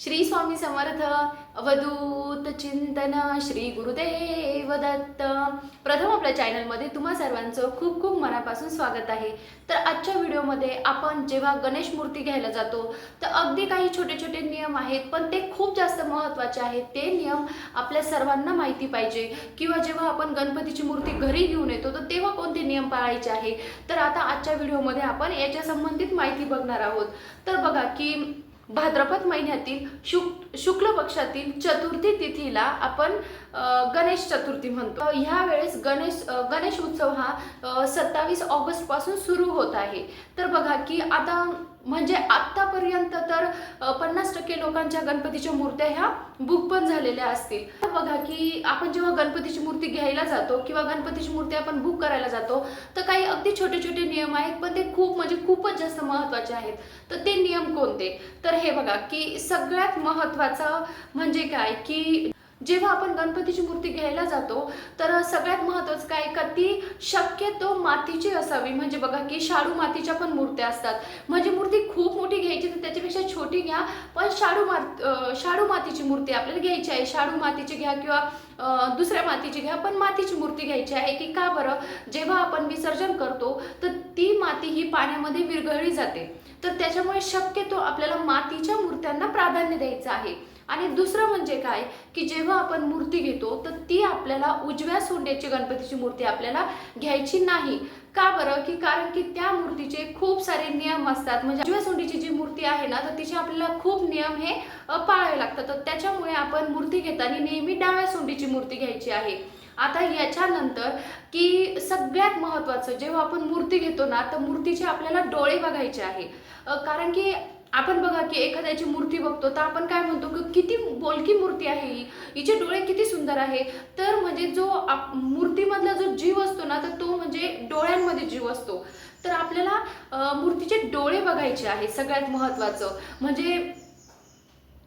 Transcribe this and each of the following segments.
श्री स्वामी समर्थ अवधूत चिंतन श्री गुरुदेव दत्त. प्रथम आपल्या चॅनलमध्ये तुम्हा सर्वांचं खूप खूप मनापासून स्वागत आहे. तर आजच्या व्हिडिओमध्ये आपण जेव्हा गणेश मूर्ती घ्यायला जातो तर अगदी काही छोटे छोटे नियम आहेत पण ते खूप जास्त महत्त्वाचे आहेत. ते नियम आपल्या सर्वांना माहिती पाहिजे. किंवा जेव्हा आपण गणपतीची मूर्ती घरी घेऊन येतो तर तेव्हा कोणते नियम पाळायचे आहे? तर आता आजच्या व्हिडिओमध्ये आपण याच्या संबंधित माहिती बघणार आहोत. तर बघा की भाद्रपद महिन्यातील शुक शुक्ल पक्षातील चतुर्थी तिथीला आपण गणेश चतुर्थी म्हणतो. ह्या वेळेस गणेश गणेश उत्सव हा सत्तावीस ऑगस्टपासून सुरू होत आहे. तर बघा की आता म्हणजे आत्तापर्यंत तर पन्नास टक्के लोकांच्या गणपतीच्या मूर्त्या ह्या बुक पण झालेल्या असतील. तर बघा की आपण जेव्हा गणपतीची मूर्ती घ्यायला जातो किंवा गणपतीची मूर्ती आपण बुक करायला जातो तर काही अगदी छोटे छोटे नियम आहेत पण ते खूप म्हणजे खूपच जास्त महत्त्वाचे आहेत. तर ते नियम कोणते? तर हे बघा की सगळ्यात महत्त्वाचं म्हणजे काय की जेव्हा आपण गणपतीची मूर्ती घ्यायला जातो तर सगळ्यात महत्त्वाचं काय का ती शक्यतो मातीची असावी. म्हणजे बघा की शाडू मातीच्या पण मूर्त्या असतात. म्हणजे मूर्ती खूप मोठी घ्यायची तर त्याच्यापेक्षा छोटी घ्या पण शाडू मात शाडू मातीची मूर्ती आपल्याला घ्यायची आहे. शाडू मातीची घ्या किंवा दुसऱ्या मातीची घ्या पण मातीची मूर्ती घ्यायची आहे की का बरं? जेव्हा आपण विसर्जन करतो तर ती माती ही पाण्यामध्ये विरघळली जाते. तर त्याच्यामुळे शक्यतो आपल्याला मातीच्या मूर्त्यांना प्राधान्य द्यायचं आहे. आणि दुसरं म्हणजे काय की जेव्हा आपण मूर्ती घेतो तर ती आपल्याला उजव्या सोंड्याची गणपतीची मूर्ती आपल्याला घ्यायची नाही. का बरं? की कारण की त्या मूर्तीचे खूप सारे नियम असतात. म्हणजे उजव्या सोंडीची जी मूर्ती आहे ना तर तिचे आपल्याला खूप नियम हे पाळावे लागतात. तर त्याच्यामुळे आपण मूर्ती घेताना नेहमी डाव्या सोंडीची मूर्ती घ्यायची आहे. आता याच्यानंतर की सगळ्यात महत्त्वाचं जेव्हा आपण मूर्ती घेतो ना तर मूर्तीचे आपल्याला डोळे बघायचे आहे. कारण की आपण बघा की एखाद्याची मूर्ती बघतो तर आपण काय म्हणतो की किती बोलकी मूर्ती आहे ही. हिचे डोळे किती सुंदर आहे. तर म्हणजे जो आप- मूर्तीमधला जो जीव असतो ना तर तो म्हणजे डोळ्यांमध्ये जीव असतो. तर आपल्याला मूर्तीचे डोळे बघायचे आहे सगळ्यात महत्त्वाचं म्हणजे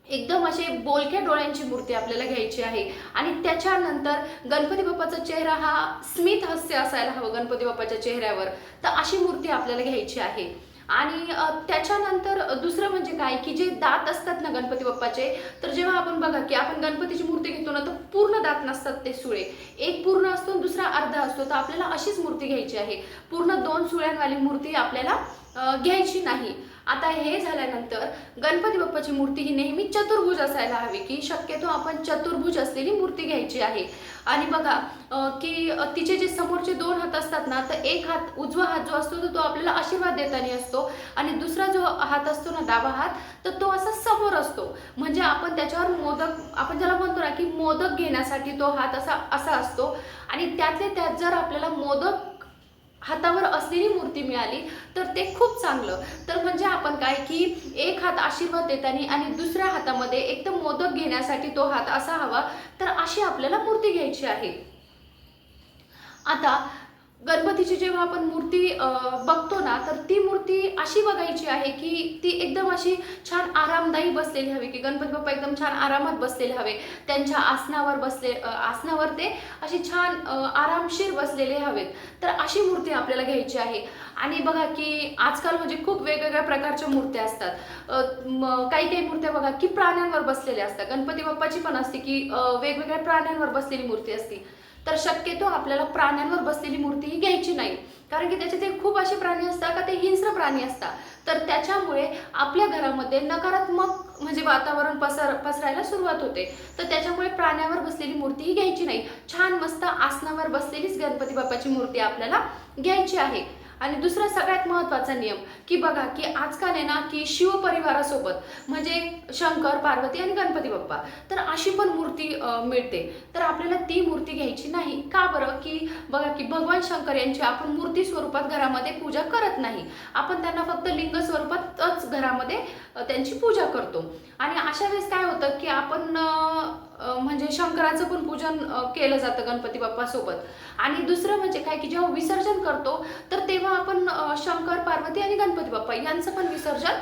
एकदम असे बोलक्या डोळ्यांची मूर्ती आपल्याला घ्यायची आहे. आणि त्याच्यानंतर गणपती बाप्पाचा चेहरा हा स्मित हास्य असायला हवं गणपती बाप्पाच्या चेहऱ्यावर. तर अशी मूर्ती आपल्याला घ्यायची आहे. आणि त्याच्यानंतर दुसरं म्हणजे काय की जे दात असतात ना गणपती बाप्पाचे तर जेव्हा आपण बघा की आपण गणपतीची मूर्ती घेतो ना तर पूर्ण दात नसतात ते सुळे. एक पूर्ण असतो आणि दुसरा अर्धा असतो. तर आपल्याला अशीच मूर्ती घ्यायची आहे. पूर्ण दोन सुळ्यांवाली मूर्ती आपल्याला घ्यायची नाही. आता हे झाल्यानंतर गणपती बाप्पाची मूर्ती ही नेहमी चतुर्भुज असायला हवी की शक्यतो आपण चतुर्भुज असलेली मूर्ती घ्यायची आहे. आणि बघा की तिचे जे समोरचे दोन हात असतात ना तर एक हात उजवा हात जो असतो तर तो आपल्याला आशीर्वाद देताना असतो. आणि दुसरा जो हात असतो ना डावा हात तर तो असा समोर असतो. म्हणजे आपण त्याच्यावर मोदक आपण ज्याला म्हणतो ना की मोदक घेण्यासाठी तो हात असा असा असतो. आणि त्यातले त्यात जर आपल्याला मोदक हातावर असलेली मूर्ती मिळाली तर ते खूप चांगलं. तर म्हणजे आपण काय की एक हात आशीर्वाद देताना आणि दुसऱ्या हातामध्ये एकदम मोदक घेण्यासाठी तो हात असा हवा तर अशी आपल्याला मूर्ती घ्यायची आहे. आता गणपतीची जेव्हा आपण मूर्ती बघतो ना तर ती मूर्ती अशी बघायची आहे की ती एकदम अशी छान आरामदायी बसलेली हवी की गणपती बाप्पा एकदम छान आरामात बसलेले हवे. त्यांच्या आसनावर बसले आसनावर ते अशी छान आरामशीर बसलेले हवेत. तर अशी मूर्ती आपल्याला घ्यायची आहे. आणि बघा की आजकाल म्हणजे खूप वेगवेगळ्या प्रकारच्या मूर्त्या असतात. काही काही मूर्त्या बघा की प्राण्यांवर बसलेल्या असतात. गणपती बाप्पाची पण असते की वेगवेगळ्या प्राण्यांवर बसलेली मूर्ती असते. तर शक्यतो आपल्याला प्राण्यांवर बसलेली मूर्ती ही घ्यायची नाही. कारण की त्याचे ते खूप असे प्राणी असतात का ते हिंस्र प्राणी असतात. तर त्याच्यामुळे आपल्या घरामध्ये नकारात्मक म्हणजे वातावरण पसर पसरायला सुरुवात होते. तर त्याच्यामुळे प्राण्यावर बसलेली मूर्ती ही घ्यायची नाही. छान मस्त आसनावर बसलेलीच गणपती बाप्पाची मूर्ती आपल्याला घ्यायची आहे. आणि दुसरा सगळ्यात महत्त्वाचा नियम की बघा की आजकाल आहे ना की शिवपरिवारासोबत म्हणजे शंकर पार्वती आणि गणपती बाप्पा तर अशी पण मूर्ती मिळते. तर आपल्याला ती मूर्ती घ्यायची नाही. का बरं? की बघा की भगवान शंकर यांची आपण मूर्ती स्वरूपात घरामध्ये पूजा करत नाही. आपण त्यांना फक्त लिंग स्वरूपातच घरामध्ये त्यांची पूजा करतो. आणि अशा वेळेस काय होतं की आपण म्हणजे शंकराचं पण पूजन केलं जातं गणपती बाप्पासोबत. आणि दुसरं म्हणजे काय की जेव्हा विसर्जन करतो तर तेव्हा आपण शंकर पार्वती आणि गणपती बाप्पा यांचं पण विसर्जन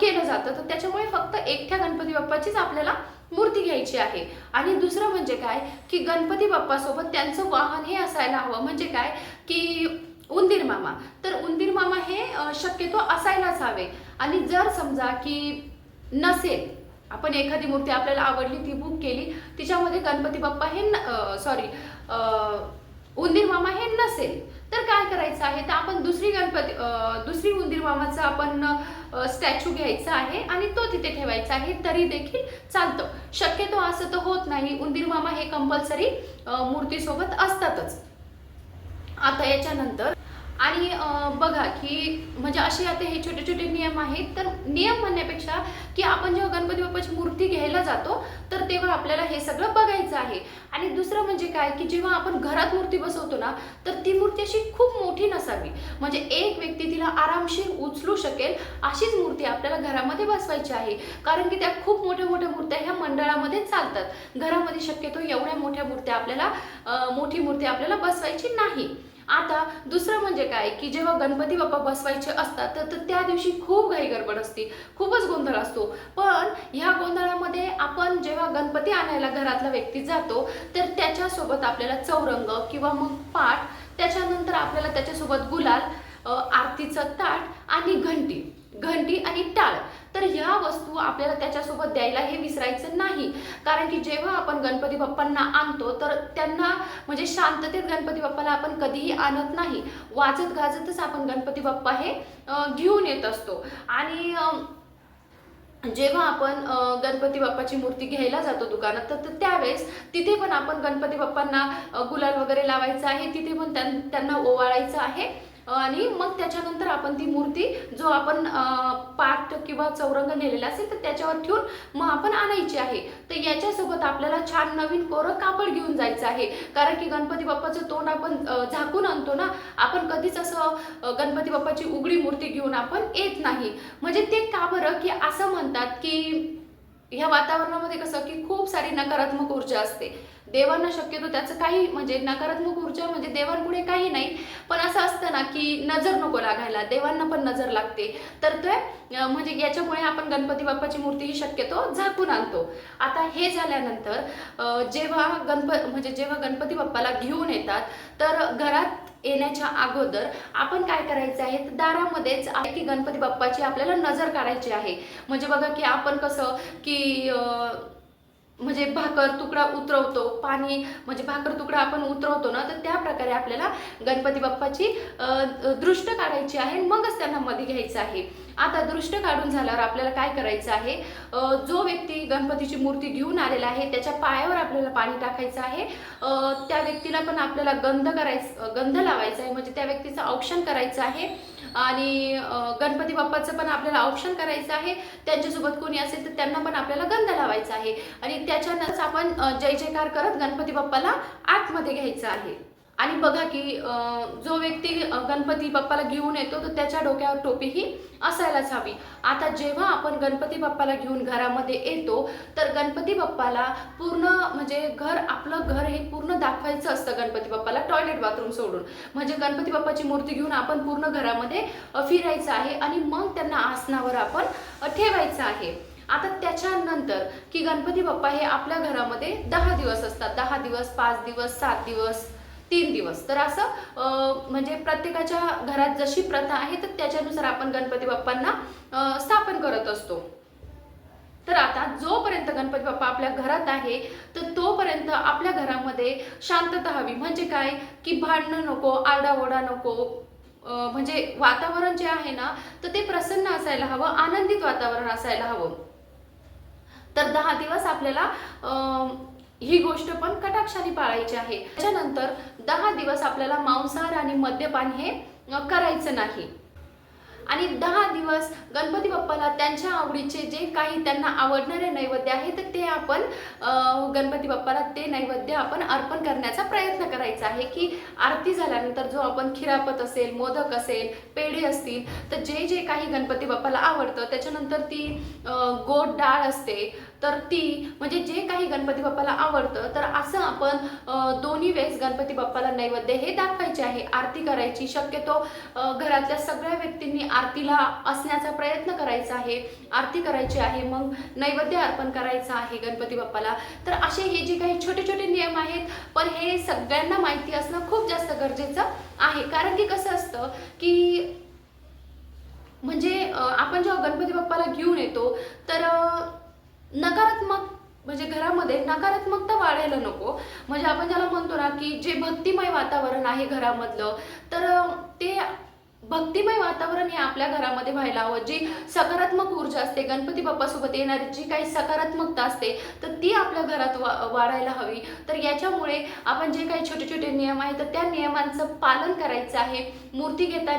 केलं जातं. तर त्याच्यामुळे फक्त एकट्या गणपती बाप्पाचीच आपल्याला मूर्ती घ्यायची आहे. आणि दुसरं म्हणजे काय की गणपती बाप्पासोबत त्यांचं वाहन हे असायला हवं. म्हणजे काय की उंदीर मामा. तर उंदीर मामा हे शक्यतो असायलाच हवे. आणि जर समजा की नसेल आपण एखादी मूर्ती आपल्याला आवडली ती बुक केली तिच्यामध्ये गणपती बाप्पा हे सॉरी उंदीर मामा हे नसेल. तर काय करायचं आहे? तर आपण दुसरी गणपती दुसरी उंदीर मामाचा आपण स्टॅच्यू घ्यायचा आहे आणि तो तिथे ठेवायचा आहे. तरी देखील चालतं. शक्यतो असं तर होत नाही. उंदीर मामा हे कंपल्सरी मूर्तीसोबत असतातच. आता याच्यानंतर आणि बघा की म्हणजे असे आता हे छोटे छोटे नियम आहेत. तर नियम म्हणण्यापेक्षा की आपण जेव्हा गणपती बाप्पाची मूर्ती घ्यायला जातो तर तेव्हा आपल्याला हे सगळं बघायचं आहे. आणि दुसरं म्हणजे काय की जेव्हा आपण घरात मूर्ती बसवतो ना तर ती मूर्ती अशी खूप मोठी नसावी. म्हणजे एक व्यक्ती तिला आरामशीर उचलू शकेल अशीच मूर्ती आपल्याला घरामध्ये बसवायची आहे. कारण की त्या खूप मोठ्या मोठ्या मूर्त्या ह्या मंडळामध्ये चालतात. घरामध्ये शक्यतो एवढ्या मोठ्या मूर्त्या आपल्याला मोठी मूर्ती आपल्याला बसवायची नाही. आता दुसरं म्हणजे काय की जेव्हा गणपती बाप्पा बसवायचे असतात तर तर त्या दिवशी खूप घाई गडबड असते खूपच गोंधळ असतो. पण ह्या गोंधळामध्ये आपण जेव्हा गणपती आणायला घरातला व्यक्ती जातो तर त्याच्यासोबत आपल्याला चौरंग किंवा मग पाठ त्याच्यानंतर आपल्याला त्याच्यासोबत गुलाल आरतीचं ताट आणि घंटी. घंटी आणि टाळ. तर ह्या वस्तू आपल्याला त्याच्यासोबत द्यायला हे विसरायचं नाही. कारण की जेव्हा आपण गणपती बाप्पांना आणतो तर त्यांना म्हणजे शांततेत गणपती बाप्पाला आपण कधीही आणत नाही. वाजत गाजतच आपण गणपती बाप्पा हे घेऊन येत असतो. आणि जेव्हा आपण गणपती बाप्पाची मूर्ती घ्यायला जातो दुकानात तर तर त्यावेळेस तिथे पण आपण गणपती बाप्पांना गुलाल वगैरे लावायचं आहे तिथे पण त्यां- त्यांना ओवाळायचं आहे. आणि मग त्याच्यानंतर आपण ती मूर्ती जो आपण पाठ पाट किंवा चौरंग नेलेला असेल तर त्याच्यावर ठेवून मग आपण आणायची आहे. तर याच्यासोबत आपल्याला छान नवीन कोरं कापड घेऊन जायचं आहे. कारण की गणपती बाप्पाचं तोंड आपण झाकून आणतो ना आपण कधीच असं गणपती बाप्पाची उघडी मूर्ती घेऊन आपण येत नाही. म्हणजे ते का बरं? की असं म्हणतात की ह्या वातावरणामध्ये कसं की खूप सारी नकारात्मक ऊर्जा असते. देवांना शक्यतो त्याचं काही म्हणजे नकारात्मक ऊर्जा म्हणजे देवांपुढे काही नाही. पण असं असतं ना की नजर नको लागायला देवांना पण नजर लागते. तर ते म्हणजे याच्यामुळे आपण गणपती बाप्पाची मूर्ती ही शक्यतो झाकून आणतो. आता हे झाल्यानंतर जेव्हा गणप म्हणजे जेव्हा गणपती बाप्पाला घेऊन येतात तर घरात येण्याच्या अगोदर आपण काय करायचं आहे? तर दारामध्येच आहे की गणपती बाप्पाची आपल्याला नजर काढायची आहे. म्हणजे बघा की आपण कसं की म्हणजे भाकर तुकडा उतरवतो पाणी म्हणजे भाकर तुकडा आपण उतरवतो ना तर त्या प्रकारे आपल्याला गणपती बाप्पाची दृष्ट काढायची आहे मगच त्यांना मध्ये घ्यायचं आहे. आता दृष्ट काढून झाल्यावर आपल्याला काय करायचं आहे? जो व्यक्ती गणपतीची मूर्ती घेऊन आलेला आहे त्याच्या पायावर आपल्याला पाणी टाकायचं आहे. त्या व्यक्तीला पण आपल्याला गंध करायचं गंध लावायचा आहे म्हणजे त्या व्यक्तीचं औक्षण करायचं आहे. आणि गणपती बाप्पाचं पण आपल्याला औक्षण करायचं आहे. त्यांच्यासोबत कोणी असेल तर त्यांना पण आपल्याला गंध लावायचा आहे. आणि त्याच्यानंतर आपण जय जयकार करत गणपती बाप्पाला आतमध्ये घ्यायचं आहे. आणि बघा की जो व्यक्ती गणपती बाप्पाला घेऊन येतो तर त्याच्या डोक्यावर टोपी ही असायलाच हवी. आता जेव्हा आपण गणपती बाप्पाला घेऊन घरामध्ये येतो तर गणपती बाप्पाला पूर्ण म्हणजे घर आपलं घर हे पूर्ण दाखवायचं असतं गणपती बाप्पाला टॉयलेट बाथरूम सोडून. म्हणजे गणपती बाप्पाची मूर्ती घेऊन आपण पूर्ण घरामध्ये फिरायचं आहे आणि मग त्यांना आसनावर आपण ठेवायचं आहे. आता त्याच्यानंतर की गणपती बाप्पा हे आपल्या घरामध्ये दहा दिवस असतात. दहा दिवस पाच दिवस सात दिवस तीन दिवस. तर असं म्हणजे प्रत्येकाच्या घरात जशी प्रथा आहे तर त्याच्यानुसार आपण गणपती बाप्पांना स्थापन करत असतो. तर आता जोपर्यंत गणपती बाप्पा आपल्या घरात आहे तर तोपर्यंत आपल्या घरामध्ये शांतता हवी. म्हणजे काय? की भांडणं नको आरडाओरडा नको. म्हणजे वातावरण जे आहे ना तर ते प्रसन्न असायला हवं आनंदित वातावरण असायला हवं. तर दहा दिवस आपल्याला अं, ही गोष्ट पण कटाक्षाने पाळायची आहे. त्याच्यानंतर दहा दिवस आपल्याला मांसाहार आणि मद्यपान हे करायचं नाही. आणि दहा दिवस गणपती बाप्पाला त्यांच्या आवडीचे जे काही त्यांना आवडणारे नैवेद्य आहे तर ते आपण गणपती बाप्पाला ते नैवेद्य आपण अर्पण करण्याचा प्रयत्न करायचा आहे की आरती झाल्यानंतर जो आपण खिरापत असेल मोदक असेल पेढे असतील तर जे जे काही गणपती बाप्पाला आवडतं त्याच्यानंतर ती गोड डाळ असते तर ती म्हणजे जे काही गणपती बाप्पाला आवडतं तर असं आपण दोन्ही वेळेस गणपती बाप्पाला नैवेद्य हे दाखवायचे आहे. आरती करायची. शक्यतो घरातल्या सगळ्या व्यक्तींनी आरतीला असण्याचा प्रयत्न करायचा आहे. आरती करायची आहे मग नैवेद्य अर्पण करायचं आहे गणपती बाप्पाला. तर असे हे जे काही छोटे छोटे नियम आहेत पण हे सगळ्यांना माहिती असणं खूप जास्त गरजेचं आहे. कारण की कसं असतं की म्हणजे आपण जेव्हा गणपती बाप्पाला घेऊन येतो तर नकारात्मक म्हणजे घरामध्ये नकारात्मकता वाढायला नको. म्हणजे आपण ज्याला म्हणतो ना की जे भक्तिमय वातावरण आहे घरामधलं तर ते भक्तिमय वातावरण हे आपल्या घरामध्ये व्हायला हवं. जी सकारात्मक ऊर्जा असते गणपती बाप्पासोबत येणारी जी काही सकारात्मकता असते तर ती आपल्या घरात वा वाढायला हवी. तर याच्यामुळे आपण जे काही छोटे छोटे नियम आहेत तर त्या नियमांचं पालन करायचं आहे. मूर्ती घेताना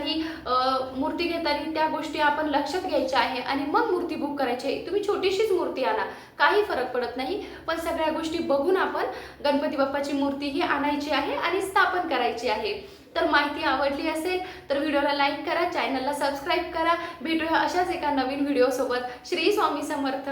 मूर्ती घेताना त्या गोष्टी आपण लक्षात घ्यायच्या आहे आणि मग मूर्ती बुक करायची आहे. तुम्ही छोटीशीच मूर्ती आणा काही फरक पडत नाही. पण सगळ्या गोष्टी बघून आपण गणपती बाप्पाची मूर्ती ही आणायची आहे आणि स्थापन करायची आहे. तर माहिती आवडली असेल तर व्हिडिओला लाईक करा चॅनलला सबस्क्राईब करा. भेटूया अशाच एका नवीन व्हिडिओसोबत. श्री स्वामी समर्थ.